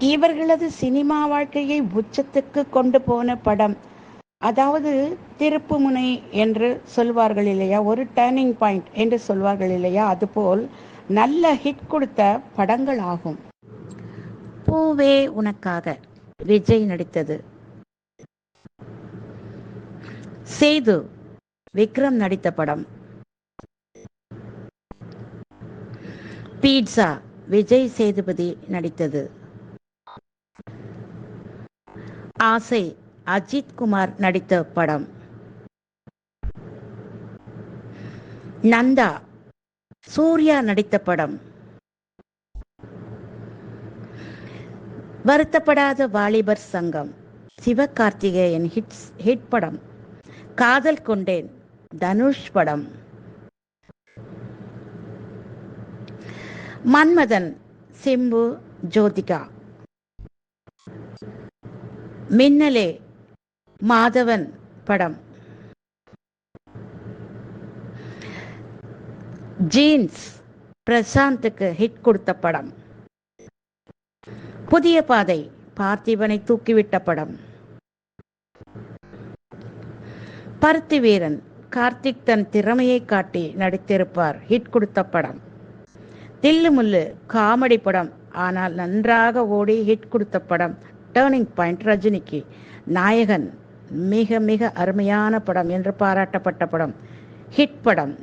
இவர்களது சினிமா வாழ்க்கையை உச்சத்துக்கு கொண்டு போன படம். அதாவது திருப்புமுனை என்று சொல்வார்கள் இல்லையா? ஒரு டேர்னிங் பாயிண்ட் என்று சொல்வார்கள் இல்லையா? அதுபோல் நல்ல ஹிட் கொடுத்த படங்கள் ஆகும். பூவே உனக்காக விஜய் நடித்தது. சேது விக்ரம் நடித்த படம். பீட்சா விஜய் சேதுபதி நடித்தது. ஆசை அஜித் குமார் நடித்த படம். நந்தா சூர்யா நடித்த படம். வருத்தப்படாத வாலிபர் சங்கம் சிவகார்த்திகேயன் ஹிட்ஸ் ஹிட் படம். காதல் கொண்டேன் தனுஷ் படம். மன்மதன் சிம்பு ஜோதிகா. மின்னலே மாதவன் படம். ஜீன்ஸ் பிரசாந்துக்கு ஹிட் கொடுத்த படம். புதிய பாதை பார்த்திபனை தூக்கிவிட்ட படம். பருத்தி வீரன் கார்த்திக் தன் திறமையை காட்டி நடித்திருப்பார் ஹிட் கொடுத்த படம். தில்லு முல்லு காமெடி படம் ஆனால் நன்றாக ஓடி ஹிட் கொடுத்த படம் டேர்னிங் பாயிண்ட் ரஜினிக்கு நாயகன் மிக மிக அருமையான படம் என்று பாராட்டப்பட்ட படம். ஹிட் படம்.